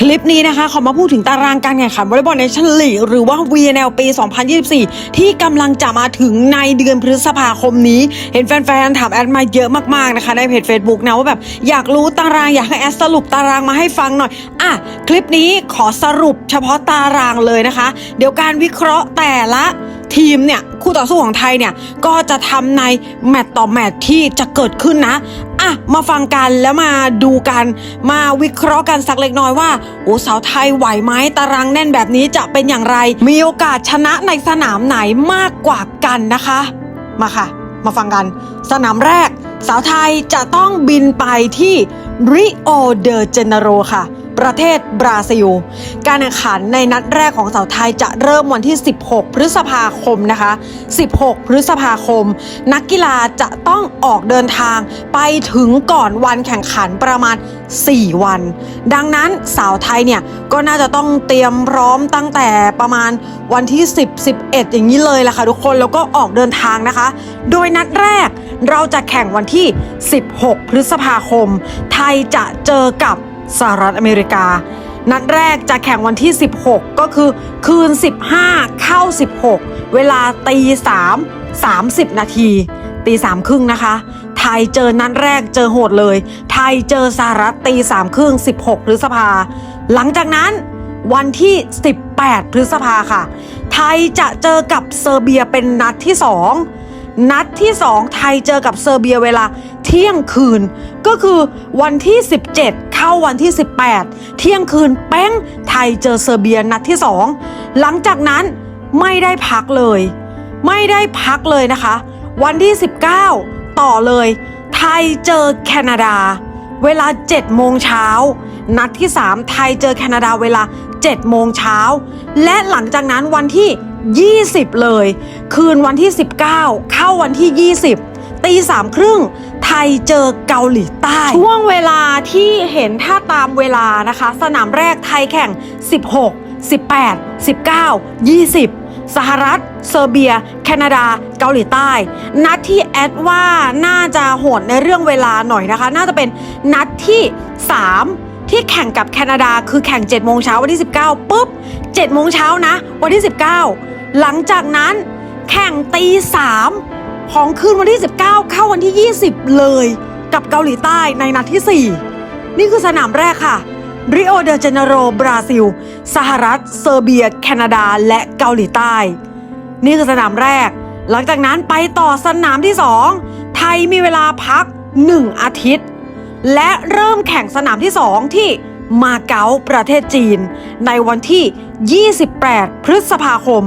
คลิปนี้นะคะขอมาพูดถึงตารางการแข่งขันวอลเลย์บอลในชั่นลีกหรือว่า VNL ปี 2024 ที่กำลังจะมาถึงในเดือนพฤษภาคมนี้ เห็นแฟนๆ ถามแอดมาเยอะมากๆนะคะในเพจ Facebook นะว่าแบบอยากรู้ตารางอยากให้แอดสรุปตารางมาให้ฟังหน่อย อะ คลิปนี้ขอสรุปเฉพาะตารางเลยนะคะ เดี๋ยวการวิเคราะห์แต่ละทีมเนี่ยคู่ต่อสู้ของไทยเนี่ยก็จะทำในแมตต์ต่อแมตต์ที่จะเกิดขึ้นนะ อะมาฟังกันแล้วมาดูกัน มาวิเคราะห์กันสักเล็กน้อยว่าโอ้สาวไทยไหวไหมตารางแน่นแบบนี้จะเป็นอย่างไร มีโอกาสชนะในสนามไหนมากกว่ากันนะคะ มาค่ะ มาฟังกัน สนามแรก สาวไทยจะต้องบินไปที่ริโอเดเจเนโรค่ะ ประเทศบราซิล การแข่งขันในนัดแรกของสาวไทยจะเริ่มวันที่ 16 พฤษภาคมนะคะ 16 พฤษภาคม นักกีฬาจะต้องออกเดินทางไปถึงก่อนวันแข่งขันประมาณ 4 วัน ดังนั้นสาวไทยเนี่ยก็น่าจะต้องเตรียมพร้อมตั้งแต่ประมาณวันที่ 10 11 อย่างนี้เลยล่ะค่ะทุกคนแล้วก็ออกเดินทางนะคะ โดยนัดแรกเราจะแข่งวันที่ 16 พฤษภาคม ไทยจะเจอกับ สหรัฐอเมริกา นัดแรกจะแข่งวันที่ 16 ก็คือคืน 15 เข้า 16 เวลาตี3 30 นาทีตีสามครึ่งนะคะ ไทยเจอนัดแรกเจอโหดเลย ไทยเจอสหรัฐตีสามครึ่ง 16 พฤษภา หลังจากนั้นวันที่ 18 พฤษภาค่ะ ไทยจะเจอกับเซอร์เบียเป็นนัดที่ 2 นัดที่ 2 ไทยเจอกับเซอร์เบียเวลาเที่ยงคืน ก็คือวันที่ 17 เข้าวันที่ 18 เที่ยงคืนแป้งไทยเจอเซอร์เบียนัดที่ 2 หลังจากนั้นไม่ได้พักเลย ไม่ได้พักเลยนะคะ วันที่ 19 ต่อเลย ไทยเจอแคนาดา เวลา 7 โมงเช้า นัดที่ 3 ไทยเจอแคนาดาเวลา 7 โมงเช้า และหลังจากนั้นวันที่ 20 เลย คืนวันที่ 19 เข้าวันที่ 20ตีสามครึ่ง ไทยเจอเกาหลีใต้ ช่วงเวลาที่เห็นถ้าตามเวลานะคะ สนามแรกไทยแข่ง 16 18 19 20 สหรัฐ เซอร์เบีย แคนาดา เกาหลีใต้ นัดที่แอดว่าน่าจะโหดในเรื่องเวลาหน่อยนะคะ น่าจะเป็นนัดที่ 3 ที่แข่งกับแคนาดาคือแข่ง 7 โมงเช้าวันที่ 19 ปุ๊บ 7 โมงเช้านะ วันที่ 19 หลังจากนั้นแข่งตีสาม ของคืนวันที่ 19 เข้าวันที่ 20 เลยกับเกาหลีใต้ในนัดที่ 4 นี่คือสนามแรกค่ะริโอเดเจเนโรบราซิล สหรัฐ เซอร์เบีย แคนาดา และเกาหลีใต้ นี่คือสนามแรก หลังจากนั้นไปต่อสนามที่ 2 ไทยมีเวลาพัก 1 อาทิตย์ และเริ่มแข่งสนามที่ 2 ที่ มาเก๊าประเทศจีน ในวันที่ 28 พฤษภาคม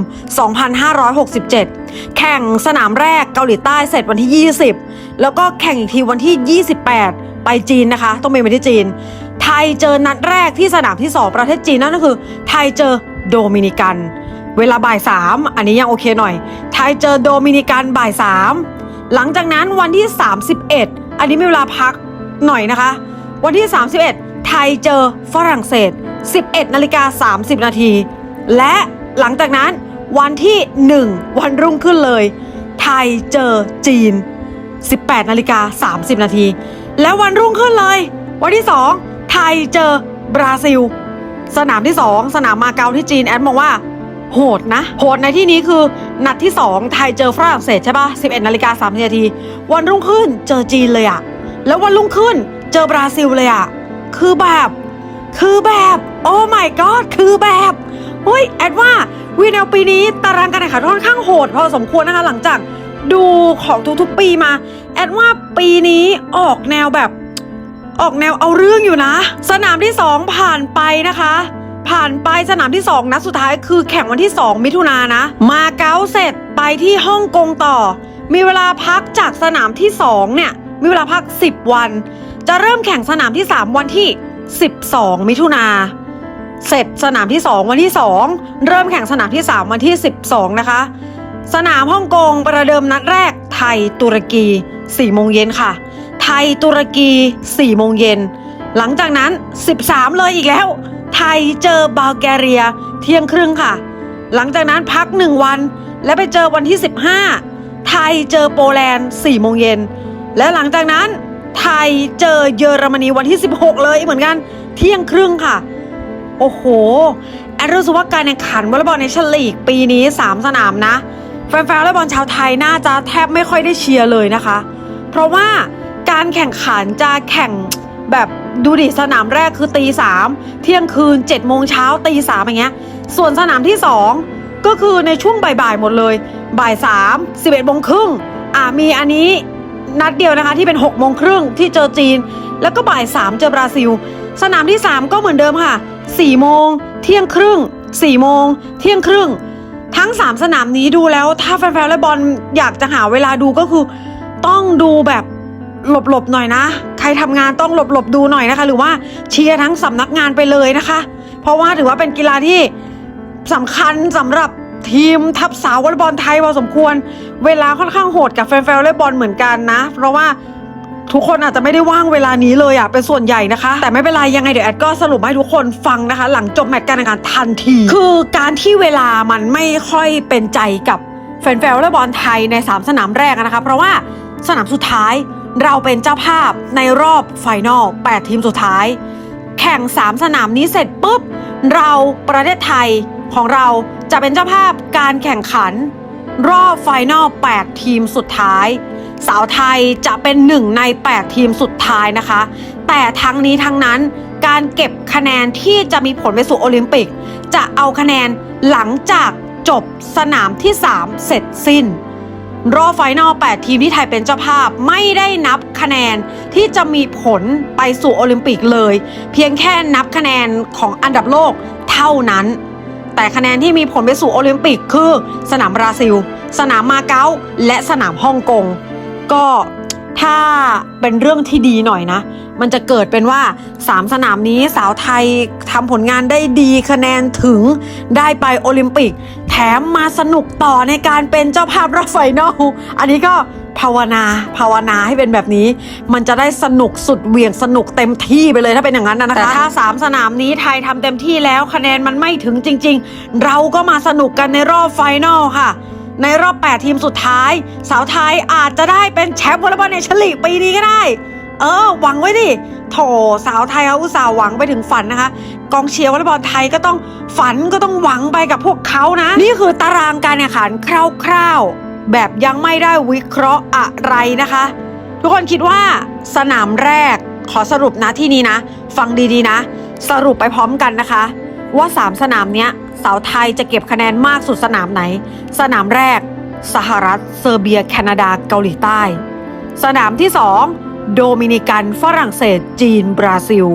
2567 แข่งสนามแรกเกาหลีใต้เสร็จวันที่ 20 แล้วก็แข่งอีกทีวันที่ 28 ไปจีนนะคะ ต้องเป็นไปที่จีน ไทยเจอนัดแรกที่สนามที่ 2 ประเทศจีนนั่นก็คือ ไทยเจอโดมินิกัน เวลาบ่าย 3 อันนี้ยังโอเคหน่อย ไทยเจอโดมินิกันบ่าย 3 หลังจากนั้นวันที่ 31 อันนี้มีเวลาพักหน่อยนะคะ วันที่ 31 ไทยเจอฝรั่งเศส 11นาฬิกา30 นาที และหลังจากนั้นวันที่ 1 วันรุ่งขึ้นเลย ไทยเจอจีน 18นาฬิกา30 นาที และวันรุ่งขึ้นเลย วันที่ 2 ไทยเจอบราซิล สนามที่ 2 สนามมาเก๊าที่จีนแอดมองว่าโหดนะ โหดในที่นี้คือนัดที่ 2 ไทยเจอฝรั่งเศสใช่ปะ11นาฬิกา30นาที วันรุ่งขึ้นเจอจีนเลยอะแล้ววันรุ่งขึ้นเจอบราซิลเลยอะ คือแบบ คือแบบ โอ้ my god คือแบบเฮ้ยแอดว่าวีแนลปีนี้ตารางการแข่งขันค่อนข้างโหดพอสมควรนะคะหลังจากดูของทุกๆปีมา แอดว่าปีนี้ออกแนวแบบ ออกแนวเอาเรื่องอยู่นะ สนามที่ 2 ผ่านไปนะคะ ผ่านไปสนามที่ 2นัดสุดท้ายคือแข่งวันที่ 2 มิถุนายนนะ มาเก๊าเสร็จไปที่ฮ่องกงต่อ มีเวลาพักจากสนามที่ 2 เนี่ย มีเวลาพัก 10 วัน จะเริ่มแข่งสนามที่ 3 วันที่ 12 มิถุนาเสร็จสนามที่ 2 วันที่ 2 เริ่มแข่งสนามที่ 3 วันที่ 12 นะคะ สนามฮ่องกงประเดิมนัดแรกไทยตุรกี4โมงเย็นค่ะ ไทยตุรกี4โมงเย็น หลังจากนั้น 13 เลยอีกแล้ว ไทยเจอบัลแกเรียเที่ยงครึ่งค่ะ หลังจากนั้นพัก 1 วัน และไปเจอวันที่ 15 ไทยเจอโปแลนด์4โมงเย็น และหลังจากนั้น ไทยเจอเยอรมนีวันที่ 16 เลยเหมือนกันเที่ยงครึ่งค่ะ โอ้โห แอดรู้สึกว่าการแข่งขันวอลเลย์บอลในเชลีกปีนี้ 3 สนามนะแฟนๆวอลเลย์บอลชาวไทยน่าจะแทบไม่ค่อยได้เชียร์เลยนะคะ เพราะว่าการแข่งขันจะแข่งแบบดูดิสนามแรกคือตีสามเที่ยงคืน7จ็ดโมงเช้าตีสามอย่างเงี้ย ส่วนสนามที่ 2 ก็คือในช่วงบ่ายๆหมดเลย บ่ายสามสิบเอ็ดโมงครึ่งอ่ามีอันนี้ นัดเดียวนะคะที่เป็น6กโมงครึ่งที่เจอจีน แล้วก็บ่ายสามเจอบราซิล สนามที่ 3 ก็เหมือนเดิมค่ะ4โมงเที่ยงครึ่ง4โมงเที่ยงครึ่ง ทั้ง 3 สนามนี้ดูแล้ว ถ้าแฟนๆวอลเลย์บอลอยากจะหาเวลาดูก็คือ ต้องดูแบบหลบๆหน่อยนะ ใครทำงานต้องหลบๆดูหน่อยนะคะ หรือว่าเชียร์ทั้งสำนักงานไปเลยนะคะ เพราะว่าถือว่าเป็นกีฬาที่สำคัญสำหรับ ทีมทัพสาววอลเลย์บอลไทยพอสมควร เวลาค่อนข้างโหดกับแฟนๆวอลเลย์บอลเหมือนกันนะ เพราะว่าทุกคนอาจจะไม่ได้ว่างเวลานี้เลยอะเป็นส่วนใหญ่นะคะ แต่ไม่เป็นไรยังไงเดี๋ยวแอดก็สรุปให้ทุกคนฟังนะคะ หลังจบแมตช์การแข่งขันทันที คือการที่เวลามันไม่ค่อยเป็นใจกับแฟนๆวอลเลย์บอลไทยใน 3 สนามแรกนะคะ เพราะว่าสนามสุดท้ายเราเป็นเจ้าภาพในรอบไฟนอล8ทีมสุดท้าย แข่ง 3 สนามนี้เสร็จปุ๊บ เราประเทศไทย ของเราจะเป็นเจ้าภาพการแข่งขัน รอบไฟนอล 8 ทีมสุดท้าย สาวไทยจะเป็นหนึ่งใน 8 ทีมสุดท้ายนะคะ แต่ทั้งนี้ทั้งนั้นการเก็บคะแนนที่จะมีผลไปสู่โอลิมปิก จะเอาคะแนนหลังจากจบสนามที่ 3 เสร็จสิ้น รอบไฟนอล 8 ทีมที่ไทยเป็นเจ้าภาพไม่ได้นับคะแนนที่จะมีผลไปสู่โอลิมปิกเลย เพียงแค่นับคะแนนของอันดับโลกเท่านั้น แต่คะแนนที่มีผลไปสู่โอลิมปิกคือ สนามบราซิล สนามมาเก๊าและสนามฮ่องกงก็ถ้าเป็นเรื่องที่ดีหน่อยนะ มันจะเกิดเป็นว่า 3 สนามนี้สาวไทยทำผลงานได้ดีคะแนนถึงได้ไปโอลิมปิก แถมมาสนุกต่อในการเป็นเจ้าภาพรอบไฟนอลอันนี้ก็ ภาวนาภาวนาให้เป็นแบบนี้ มันจะได้สนุกสุดเหวี่ยงสนุกเต็มที่ไปเลยถ้าเป็นอย่างนั้นนะนะคะแต่ถ้า 3 สนามนี้ไทยทำเต็มที่แล้วคะแนนมันไม่ถึงจริง ๆ เราก็มาสนุกกันในรอบไฟนอลค่ะ ในรอบ 8 ทีมสุดท้าย สาวไทยอาจจะได้เป็นแชมป์วอลเลย์บอลในฉลีกปีนี้ก็ได้ เออ หวังไว้ดิโถสาวไทยเขาอุตส่าห์หวังไปถึงฝันนะคะ กองเชียร์วอลเลย์บอลไทยก็ต้องฝันก็ต้องหวังไปกับพวกเขานะ นี่คือตารางการแข่งขันคร่าวๆ แบบยังไม่ได้วิเคราะห์อะไรนะคะ ทุกคนคิดว่าสนามแรกขอสรุปนะที่นี้นะ ฟังดีๆนะ สรุปไปพร้อมกันนะคะ ว่า 3 สนามเนี้ยสาวไทยจะเก็บคะแนนมากสุดสนามไหน สนามแรก สหรัฐ เซอร์เบีย แคนาดาเกาหลีใต้ สนามที่ 2 โดมินิกันฝรั่งเศส จีน บราซิล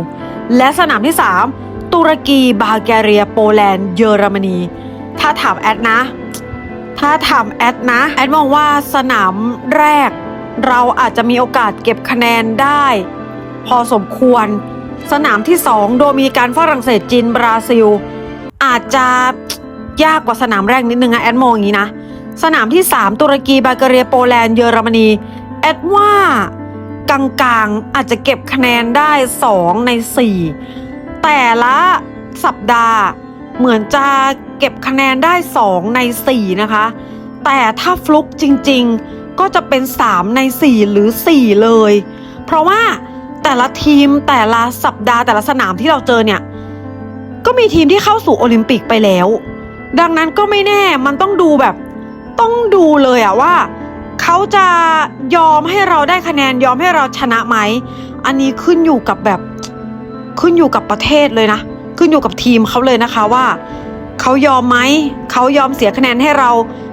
และสนามที่ 3 ตุรกี บาลแกเรีย โปแลนด์ เยอรมนี ถ้าถามแอดนะ ถ้าถามแอดนะ แอดมองว่าสนามแรก เราอาจจะมีโอกาสเก็บคะแนนได้ พอสมควร สนามที่ 2 โดมินิกันฝรั่งเศสจีนบราซิล อาจจะยากกว่าสนามแรกนิดนึงนะแอดมองอย่างนี้นะ สนามที่ 3 ตุรกีบัลกเรียโปแลนด์เยอรมนี แอดว่ากลางๆอาจจะเก็บคะแนนได้ 2 ใน 4 แต่ละสัปดาห์ เหมือนจะเก็บคะแนนได้ 2 ใน 4 นะคะ แต่ถ้าฟลุกจริงๆ ก็จะเป็น 3 ใน 4 หรือ 4 เลย เพราะว่าแต่ละทีมแต่ละสัปดาห์แต่ละสนามที่เราเจอเนี่ย ก็มีทีมที่เข้าสู่โอลิมปิกไปแล้ว ดังนั้นก็ไม่แน่มันต้องดูแบบ ต้องดูเลยอะว่า เขาจะยอมให้เราได้คะแนนยอมให้เราชนะไหม อันนี้ขึ้นอยู่กับแบบขึ้นอยู่กับประเทศเลยนะ ขึ้นอยู่กับทีมเขาเลยนะคะว่าเขายอมไหมเขายอมเสียคะแนนให้เรา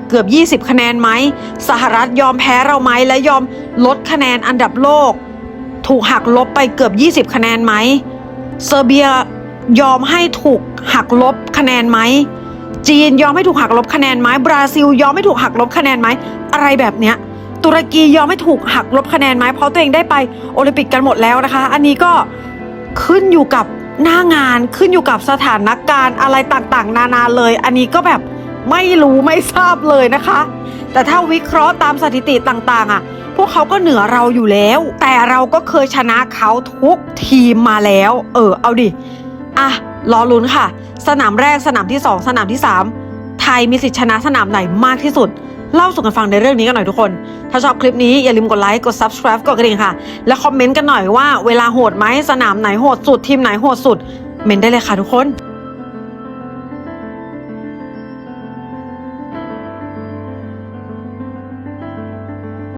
เกือบ 20 คะแนนไหมสหรัฐยอมแพ้เราไหมและยอมลดคะแนนอันดับโลก ถูกหักลบไปเกือบ 20 คะแนนไหมเซอร์เบียยอมให้ถูกหักลบคะแนนไหมจีนยอมให้ถูกหักลบคะแนนไหมบราซิล ยอมให้ถูกหักลบคะแนนไหมอะไรแบบเนี้ยตุรกียอมให้ถูกหักลบคะแนนไหมเพราะตัวเองได้ไปโอลิมปิกกันหมดแล้วนะคะ อันนี้ก็ขึ้นอยู่กับ หน้างานขึ้นอยู่กับสถานการณ์อะไรต่างๆ นานาเลย อันนี้ก็แบบไม่รู้ไม่ทราบเลยนะคะ แต่ถ้าวิเคราะห์ตามสถิติต่างๆ อะ พวกเขาก็เหนือเราอยู่แล้ว แต่เราก็เคยชนะเขาทุกทีมมาแล้ว เออ เอาดิ อะ รอลุ้นค่ะ สนามแรกสนามที่ 2 สนามที่ 3 ไทยมีสิทธิชนะสนามไหนมากที่สุด เล่าสู่กันฟังในเรื่องนี้กันหน่อยทุกคน ถ้าชอบคลิปนี้อย่าลืมกดไลค์กด subscribe กดกระดิ่งค่ะ และคอมเมนต์กันหน่อยว่าเวลาโหดไหมสนามไหนโหดสุดทีมไหนโหดสุดเมนได้เลยค่ะทุกคน